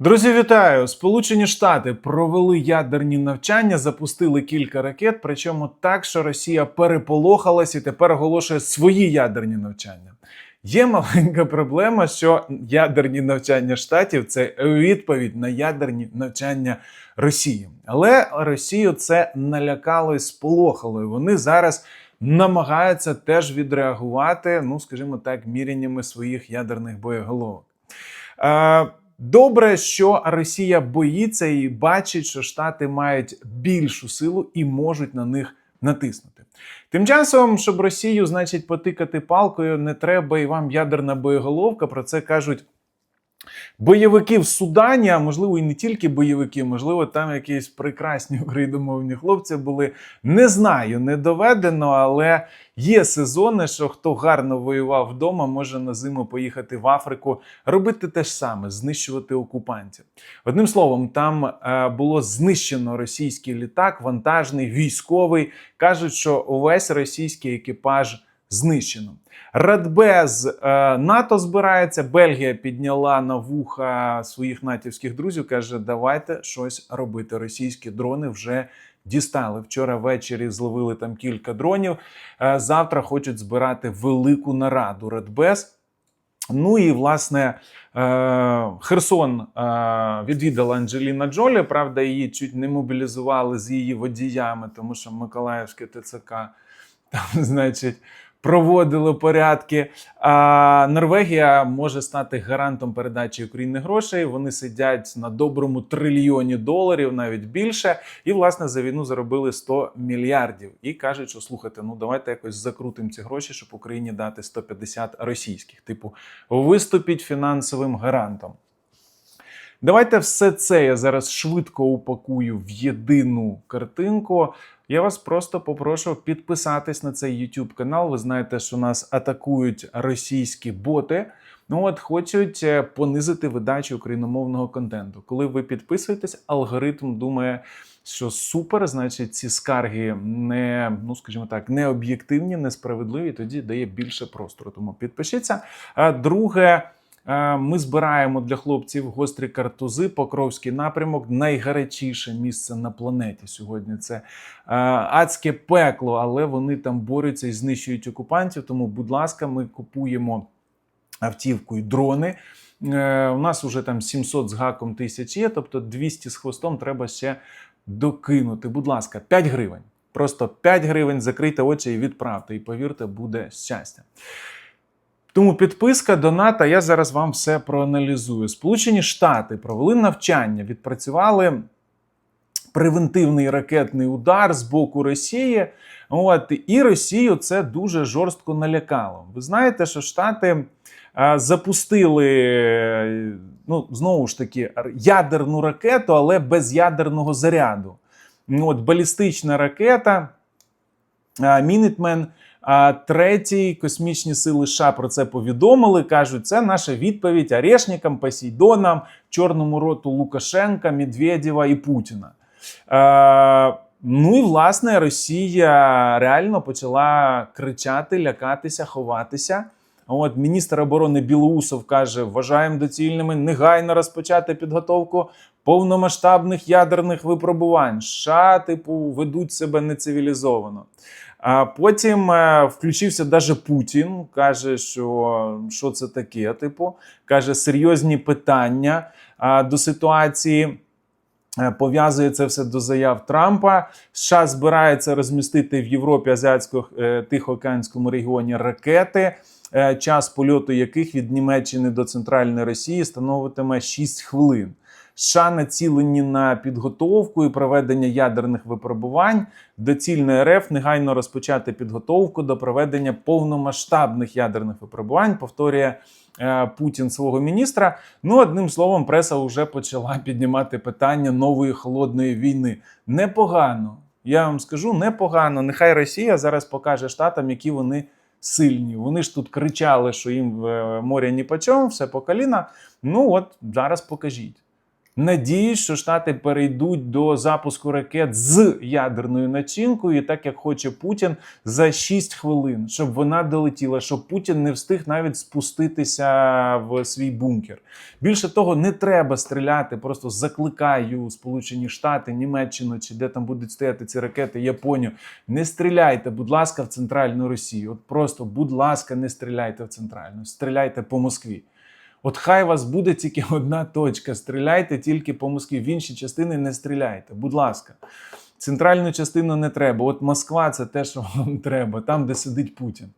Друзі, вітаю! Сполучені Штати провели ядерні навчання, запустили кілька ракет. Причому так, що Росія переполохалась і тепер оголошує свої ядерні навчання. Є маленька проблема, що ядерні навчання штатів це відповідь на ядерні навчання Росії. Але Росію це налякало і сполохало. І вони зараз намагаються теж відреагувати, ну скажімо так, міряннями своїх ядерних боєголовок. Добре, що Росія боїться і бачить, що Штати мають більшу силу і можуть на них натиснути. Тим часом, щоб Росію, значить, потикати палкою, не треба і вам ядерна боєголовка. Про це кажуть бойовики в Судані, а можливо і не тільки бойовики, можливо, там якісь прекрасні україномовні хлопці були. Не знаю, не доведено, але є сезони, що хто гарно воював вдома, може на зиму поїхати в Африку, робити те ж саме, знищувати окупантів. Одним словом, там е, було знищено російський літак, вантажний, військовий. кажуть, що увесь російський екіпаж знищено. Радбез НАТО збирається. Бельгія підняла на вуха своїх натівських друзів. каже: давайте щось робити. Російські дрони вже дістали. Вчора ввечері зловили там кілька дронів. Е, завтра хочуть збирати велику нараду. Радбез. Ну і власне е, Херсон е, відвідала Анджеліна Джолі. Правда, її чуть не мобілізували з її водіями, тому що Миколаївське ТЦК там, значить, проводило порядки. А Норвегія може стати гарантом передачі Україні грошей. Вони сидять на доброму трильйоні доларів, навіть більше. І власне за війну заробили 100 мільярдів. І кажуть, що слухайте, ну давайте якось закрутимо ці гроші, щоб Україні дати 150 російських. Типу, виступіть фінансовим гарантом. Давайте все це я зараз швидко упакую в єдину картинку. Я вас просто попрошу підписатись на цей YouTube канал. Ви знаєте, що нас атакують російські боти. Ну от хочуть е, понизити видачу україномовного контенту. Коли ви підписуєтесь, алгоритм думає, що супер, значить, ці скарги не, ну скажімо так, не об'єктивні, несправедливі. Тоді дає більше простору. Тому підпишіться. А друге. Е, Ми збираємо для хлопців гострі картузи, Покровський напрямок, найгарячіше місце на планеті сьогодні. Це е, адське пекло, але вони там борються і знищують окупантів. Тому, будь ласка, ми купуємо автівку і дрони. Е, У нас вже там 700 з гаком тисяч є, тобто 200 з хвостом треба ще докинути. Будь ласка, 5 гривень. Просто 5 гривень, закрийте очі і відправте. І повірте, буде щастя. Тому підписка, доната, я зараз вам все проаналізую. Сполучені Штати провели навчання, відпрацювали превентивний ракетний удар з боку Росії. От, і Росію це дуже жорстко налякало. Ви знаєте, що Штати а, запустили ну, знову ж таки ядерну ракету, але без ядерного заряду. От, балістична ракета Мінітмен. А третій космічні сили США про це повідомили. кажуть, це наша відповідь Орешникам, Посейдонам, Чорному роту Лукашенка, Медведєва і Путіна. Е, ну і власне Росія реально почала кричати, лякатися, ховатися. От міністр оборони Білоусов каже: вважаємо доцільними негайно розпочати підготовку повномасштабних ядерних випробувань. США, типу, ведуть себе нецивілізовано. А потім е, включився даже Путін, каже, що що це таке. Типу, каже, серйозні питання до ситуації. Е, Пов'язує це все до заяв Трампа. США збирається розмістити в Європі азіатсько-тихоокеанському регіоні ракети, е, час польоту яких від Німеччини до центральної Росії становитиме 6 хвилин. США націлені на підготовку і проведення ядерних випробувань. Доцільно РФ негайно розпочати підготовку до проведення повномасштабних ядерних випробувань. Повторює е, Путін свого міністра. Ну, одним словом, преса вже почала піднімати питання нової холодної війни. Непогано. Я вам скажу непогано. Нехай Росія зараз покаже штатам, які вони сильні. Вони ж тут кричали, що їм в моря ні по чому, все по коліна. Ну от зараз покажіть. Надіюсь, що Штати перейдуть до запуску ракет з ядерною начинкою, так як хоче Путін, за 6 хвилин, щоб вона долетіла, щоб Путін не встиг навіть спуститися в свій бункер. Більше того, не треба стріляти. Просто закликаю Сполучені Штати, Німеччину чи де там будуть стояти ці ракети, Японію. Не стріляйте, будь ласка, в центральну Росію. От просто, будь ласка, не стріляйте в центральну, стріляйте по Москві. От хай вас буде тільки одна точка. Стріляйте тільки по Москві. В інші частини не стріляйте. Будь ласка. Центральну частину не треба. От Москва це те, що вам треба, там, де сидить Путін.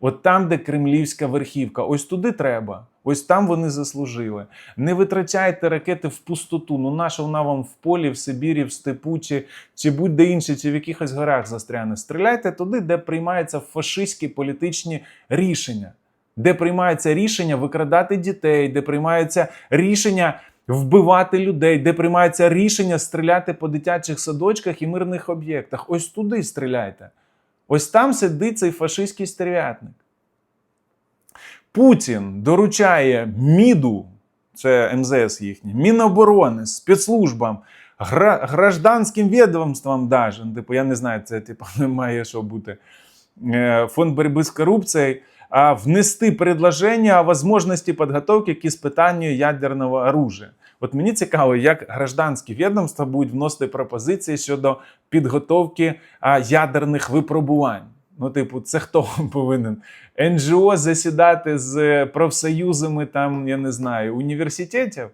От там, де кремлівська верхівка, ось туди треба. Ось там вони заслужили. Не витрачайте ракети в пустоту. Ну наша вона вам в полі, в Сибірі, в степу, чи, чи будь-де інше, чи в якихось горах застряне. Стріляйте туди, де приймаються фашистські політичні рішення, де приймається рішення викрадати дітей, де приймається рішення вбивати людей, де приймається рішення стріляти по дитячих садочках і мирних об'єктах. Ось туди стріляйте. Ось там сидить цей фашистський стерв'ятник. Путін доручає МІДу, це МЗС їхній, Міноборони, спецслужбам, гра, гражданським відомствам даже. Ну, Типу, я не знаю, це типу, не має що бути. Е, Фонд боротьби з корупцією, внести предложення о возможності підготовки к испытанию ядерного оружия. От мені цікаво, як гражданські відомства будуть вносити пропозиції щодо підготовки ядерних випробувань. Ну, типу, це хто повинен? НГО засідати з профсоюзами, там, я не знаю, університетів?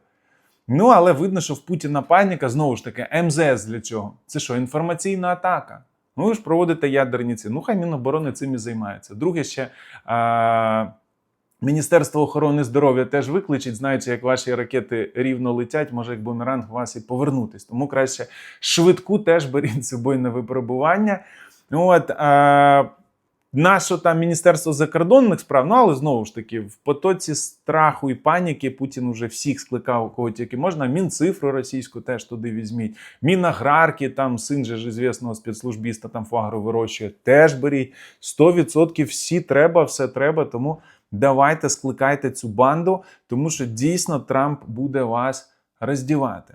Ну, але видно, що в Путіна паніка знову ж таки МЗС для чого? Це що, інформаційна атака? Ну, ви ж проводите ядерні ці. Ну, хай Міноборони цим і займається. Друге, ще а, Міністерство охорони здоров'я теж викличить, знаючи, як ваші ракети рівно летять, може як бумеранг вас і повернутись. Тому краще швидку теж беріть з собою на випробування. От, а, Наше там Міністерство закордонних справ, ну але знову ж таки, в потоці страху і паніки Путін уже всіх скликав, кого тільки можна. Мінцифру російську теж туди візьміть. Мінаграрки, там син же ж звісного спецслужбіста, там фуагру вирощує, теж беріть. 100% всі треба, все треба. Тому давайте скликайте цю банду, тому що дійсно Трамп буде вас роздівати.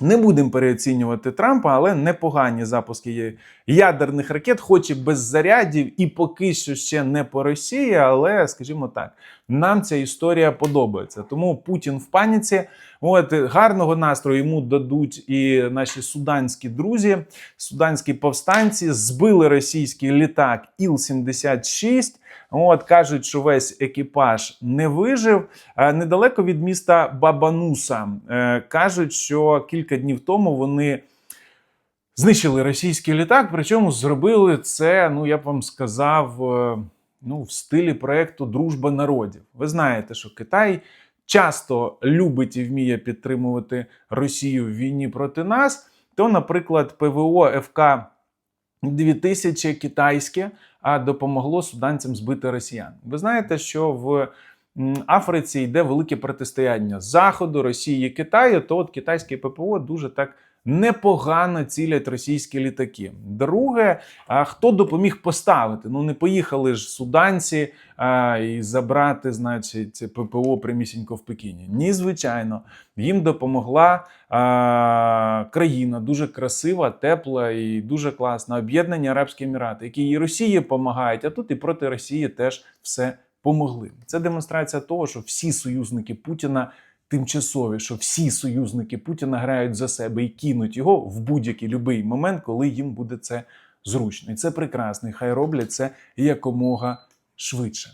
Не будемо переоцінювати Трампа, але непогані запуски ядерних ракет, хоч і без зарядів, і поки що ще не по Росії. Але скажімо так, нам ця історія подобається. Тому Путін в паніці. От гарного настрою йому дадуть і наші суданські друзі, суданські повстанці збили російський літак Іл-76. От кажуть, що весь екіпаж не вижив. Е, Недалеко від міста Бабануса Е, кажуть, що кілька днів тому вони знищили російський літак. Причому зробили це, ну я б вам сказав, е, ну в стилі проекту Дружба народів. Ви знаєте, що Китай часто любить і вміє підтримувати Росію в війні проти нас. То, наприклад, ПВО ФК 2000 китайське допомогло суданцям збити росіян. Ви знаєте, що в Африці йде велике протистояння Заходу, Росії і Китаю, то от китайське ППО дуже так непогано цілять російські літаки. Друге, хто допоміг поставити? Ну не поїхали ж суданці а, і забрати, значить, ППО примісінько в Пекіні. Ні, звичайно, їм допомогла а, країна дуже красива, тепла і дуже класна. Об'єднані Арабські Емірати, які і Росії допомагають, а тут і проти Росії теж все помогли. Це демонстрація того, що всі союзники Путіна тимчасові, що всі союзники Путіна грають за себе і кинуть його в будь-який любий момент, коли їм буде це зручно. І це прекрасно. І хай роблять це якомога швидше.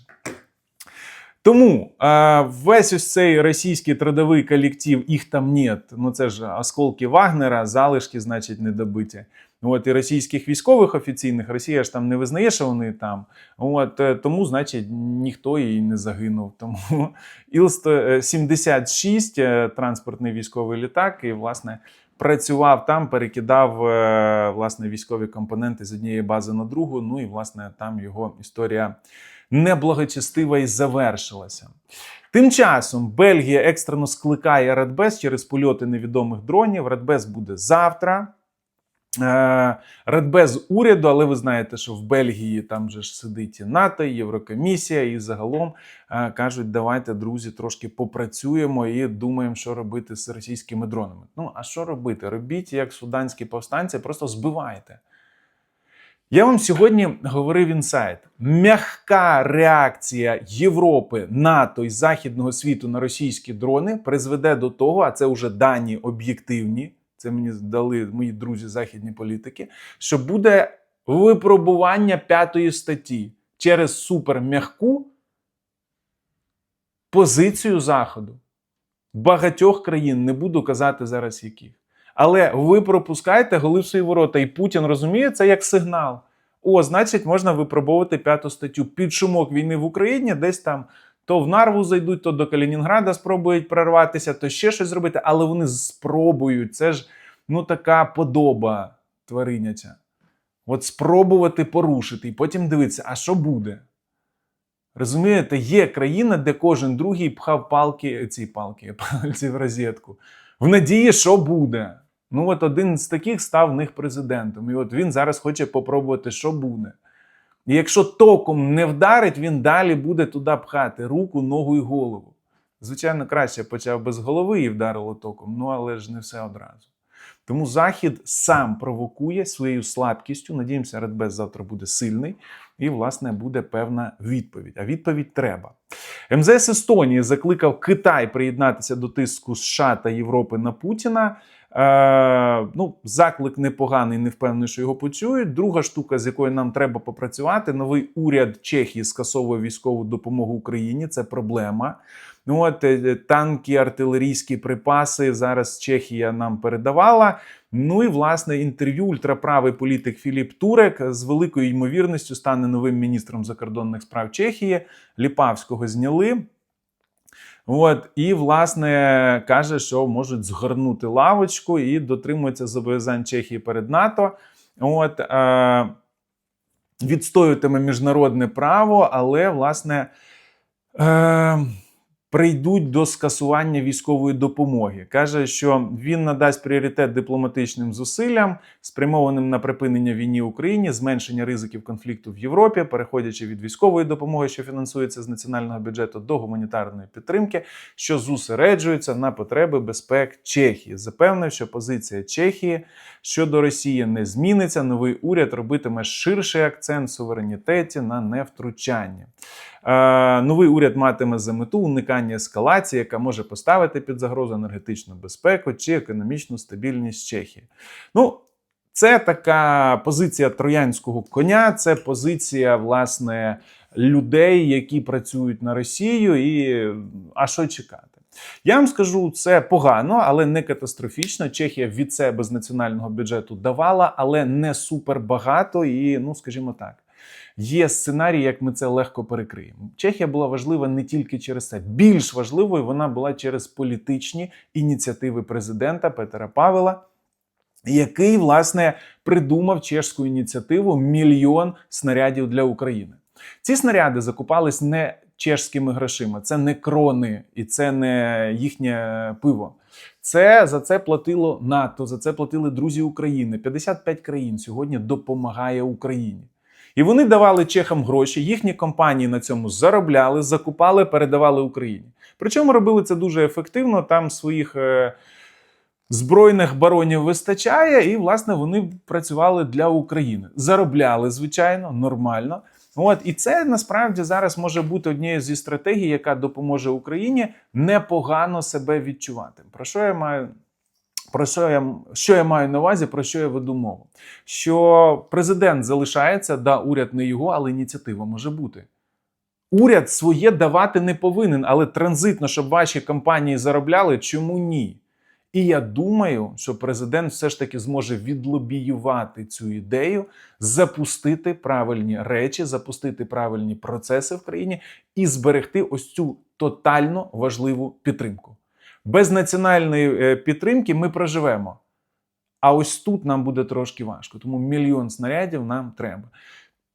Тому е, весь ось цей російський трудовий колектив, їх там нет. Ну це ж осколки Вагнера, залишки, значить, недобиті. От і російських військових офіційних Росія ж там не визнає, що вони там. От е, тому, значить, ніхто і не загинув. Тому Іл-76 е, транспортний військовий літак, і власне працював там, перекидав е, власне військові компоненти з однієї бази на другу. Ну і власне там його історія неблагочестива і завершилася. Тим часом Бельгія екстрено скликає Радбез через польоти невідомих дронів. Радбез буде завтра. Е, радбез уряду, але ви знаєте, що в Бельгії там же ж сидить і НАТО, і Єврокомісія, і загалом е, кажуть, давайте, друзі, трошки попрацюємо і думаємо, що робити з російськими дронами. Ну, а що робити? Робіть, як суданські повстанці, просто збивайте. Я вам сьогодні говорив інсайт. М'яка реакція Європи, НАТО і Західного світу на російські дрони призведе до того, а це вже дані об'єктивні. Це мені дали мої друзі західні політики. Що буде випробування п'ятої статті через суперм'яку позицію Заходу. Багатьох країн не буду казати зараз яких. Але ви пропускаєте голи в свої ворота, і Путін розуміє це як сигнал. О, значить, можна випробовувати п'яту статтю. Під шумок війни в Україні, десь там то в Нарву зайдуть, то до Калінінграда спробують прорватися, то ще щось зробити, але вони спробують. Це ж ну така подоба твариняча. От спробувати порушити, і потім дивитися, а що буде? Розумієте, є країна, де кожен другий пхав палки, ці палки, пальці в розетку. В надії, що буде. Ну, от один з таких став них президентом. І от він зараз хоче попробувати, що буде. І якщо током не вдарить, він далі буде туди пхати руку, ногу і голову. Звичайно, краще почав без голови і вдарило током, ну але ж не все одразу. Тому Захід сам провокує своєю слабкістю. Надіємося, Радбез завтра буде сильний, і, власне, буде певна відповідь. А відповідь треба. МЗС Естонії закликав Китай приєднатися до тиску США та Європи на Путіна. Е, ну, заклик непоганий, не впевнений, що його почують. Друга штука, з якою нам треба попрацювати, новий уряд Чехії скасовує військову допомогу Україні. Це проблема. Ну от е, танки, артилерійські припаси зараз Чехія нам передавала. Ну і власне інтерв'ю ультраправий політик Філіп Турек з великою ймовірністю стане новим міністром закордонних справ Чехії. Ліпавського зняли. От, і, власне, каже, що можуть згорнути лавочку і дотримуються зобов'язань Чехії перед НАТО. От, е, відстоюватиме міжнародне право, але, власне, е, прийдуть до скасування військової допомоги. Каже, що він надасть пріоритет дипломатичним зусиллям, спрямованим на припинення війни в Україні, зменшення ризиків конфлікту в Європі, переходячи від військової допомоги, що фінансується з національного бюджету, до гуманітарної підтримки, що зосереджується на потреби безпек Чехії. Запевнив, що позиція Чехії щодо Росії не зміниться. Новий уряд робитиме ширший акцент суверенітеті на невтручання. Е, новий уряд матиме за мету уникання ескалації, яка може поставити під загрозу енергетичну безпеку чи економічну стабільність Чехії. Ну, це така позиція троянського коня, це позиція власне людей, які працюють на Росію, і а що чекати? Я вам скажу, це погано, але не катастрофічно. Чехія від себе з національного бюджету давала, але не супер багато і, ну скажімо так. Є сценарій, як ми це легко перекриємо. Чехія була важлива не тільки через це. Більш важливою вона була через політичні ініціативи президента Петера Павела, який, власне, придумав чешську ініціативу мільйон снарядів для України. Ці снаряди закупались не чешськими грошима, це не крони і це не їхнє пиво. Це за це платило НАТО, за це платили друзі України. 55 країн сьогодні допомагає Україні. І вони давали чехам гроші, їхні компанії на цьому заробляли, закупали, передавали Україні. Причому робили це дуже ефективно. Там своїх е, збройних баронів вистачає, і, власне, вони працювали для України. Заробляли, звичайно, нормально. От і це насправді зараз може бути однією зі стратегій, яка допоможе Україні непогано себе відчувати. Про що я маю? Про що я що я маю на увазі, про що я веду мову? Що президент залишається, да, уряд не його, але ініціатива може бути. Уряд своє давати не повинен, але транзитно, щоб ваші компанії заробляли, чому ні? І я думаю, що президент все ж таки зможе відлобіювати цю ідею, запустити правильні речі, запустити правильні процеси в країні і зберегти ось цю тотально важливу підтримку. Без національної е, підтримки ми проживемо. А ось тут нам буде трошки важко, тому мільйон снарядів нам треба.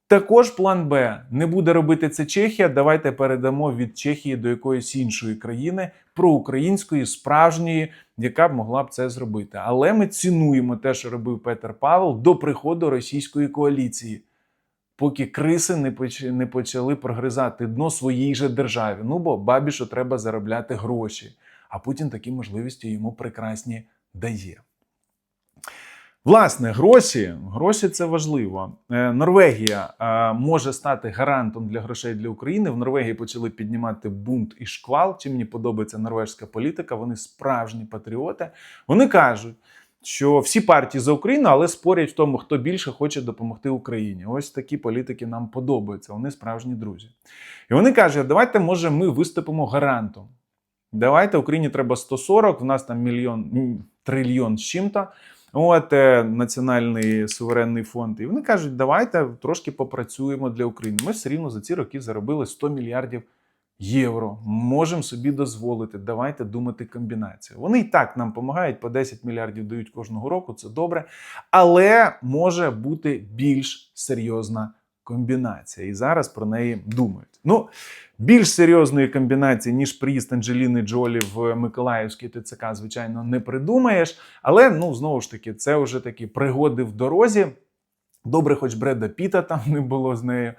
Також план Б не буде робити це Чехія. Давайте передамо від Чехії до якоїсь іншої країни проукраїнської, справжньої, яка б могла б це зробити. Але ми цінуємо те, що робив Петер Павел до приходу російської коаліції, поки криси не поч- не почали прогризати дно своїй же державі. Ну бо бабі, що треба заробляти гроші. А Путін такі можливості йому прекрасні дає. Власне, гроші, гроші це важливо. Е, Норвегія е, може стати гарантом для грошей для України. В Норвегії почали піднімати бунт і шквал. Чим мені подобається норвежська політика. Вони справжні патріоти. Вони кажуть, що всі партії за Україну, але спорять в тому, хто більше хоче допомогти Україні. Ось такі політики нам подобаються. Вони справжні друзі. І вони кажуть: давайте, може, ми виступимо гарантом. Давайте Україні треба 140, в нас там мільйон трильйон з чим-то. От е, Національний суверенний фонд. І вони кажуть, давайте трошки попрацюємо для України. Ми все рівно за ці роки заробили 100 мільярдів євро. Можемо собі дозволити. Давайте думати комбінацію. Вони і так нам допомагають, по 10 мільярдів дають кожного року, це добре. Але може бути більш серйозна комбінація. І зараз про неї думають. Ну, більш серйозної комбінації, ніж приїзд Анджеліни Джолі в Миколаївський ТЦК, звичайно, не придумаєш. Але ну знову ж таки, це вже такі пригоди в дорозі. Добре, хоч Бреда Піта там не було з нею.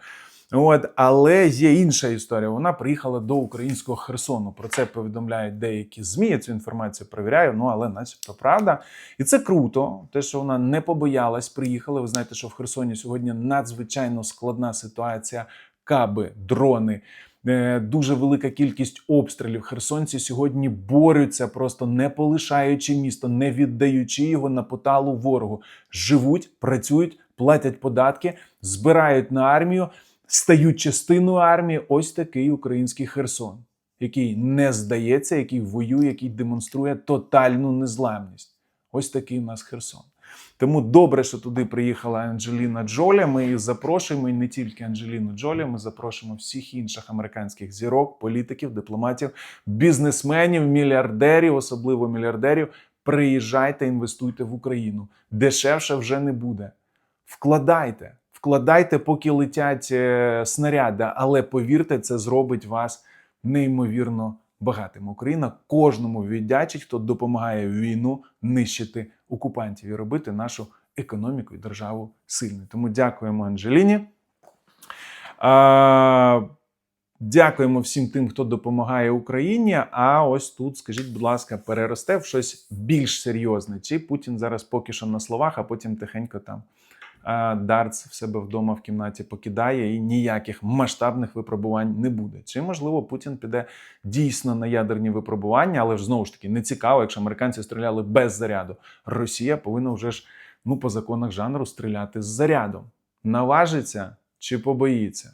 От, але є інша історія. Вона приїхала до українського Херсону. Про це повідомляють деякі змі. Я цю інформацію перевіряю. Ну але, начебто, правда. І це круто. Те, що вона не побоялась, приїхала. Ви знаєте, що в Херсоні сьогодні надзвичайно складна ситуація. Каби, дрони. е, Дуже велика кількість обстрілів. Херсонці сьогодні борються, просто не полишаючи місто, не віддаючи його на поталу ворогу. Живуть, працюють, платять податки, збирають на армію, стають частиною армії. Ось такий український Херсон, який не здається, який воює, який демонструє тотальну незламність. Ось такий у нас Херсон. Тому добре, що туди приїхала Анджеліна Джолі. Ми її запрошуємо і не тільки Анджеліну Джолі. Ми запрошуємо всіх інших американських зірок, політиків, дипломатів, бізнесменів, мільярдерів, особливо мільярдерів. Приїжджайте, інвестуйте в Україну. Дешевше вже не буде. Вкладайте, вкладайте, поки летять е, снаряди, але повірте, це зробить вас неймовірно багатим. Україна кожному віддячить, хто допомагає війну нищити окупантів і робити нашу економіку і державу сильною. Тому дякуємо Анджеліні. А, Дякуємо всім тим, хто допомагає Україні. А ось тут, скажіть, будь ласка, переросте в щось більш серйозне. Чи Путін зараз поки що на словах, а потім тихенько там дартс в себе вдома в кімнаті покидає і ніяких масштабних випробувань не буде. Чи можливо Путін піде дійсно на ядерні випробування, але ж знову ж таки не цікаво, якщо американці стріляли без заряду. Росія повинна вже ж ну по законах жанру стріляти з зарядом. Наважиться чи побоїться?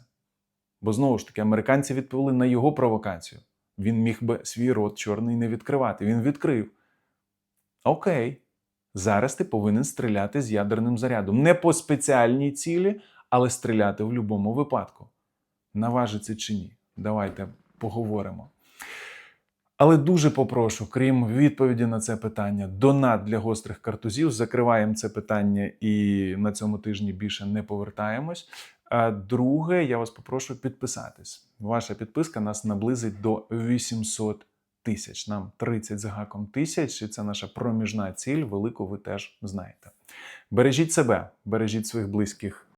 Бо знову ж таки, американці відповіли на його провокацію. Він міг би свій рот чорний не відкривати. Він відкрив. Окей, зараз ти повинен стріляти з ядерним зарядом. Не по спеціальній цілі, але стріляти в будь-якому випадку. Наважиться чи ні? Давайте поговоримо. Але дуже попрошу, крім відповіді на це питання, донат для гострих картузів. Закриваємо це питання і на цьому тижні більше не повертаємось. А друге, я вас попрошу підписатись. Ваша підписка нас наблизить до 800 тисяч. Нам 30 з гаком тисяч, і це наша проміжна ціль. Велику ви теж знаєте. Бережіть себе, бережіть своїх близьких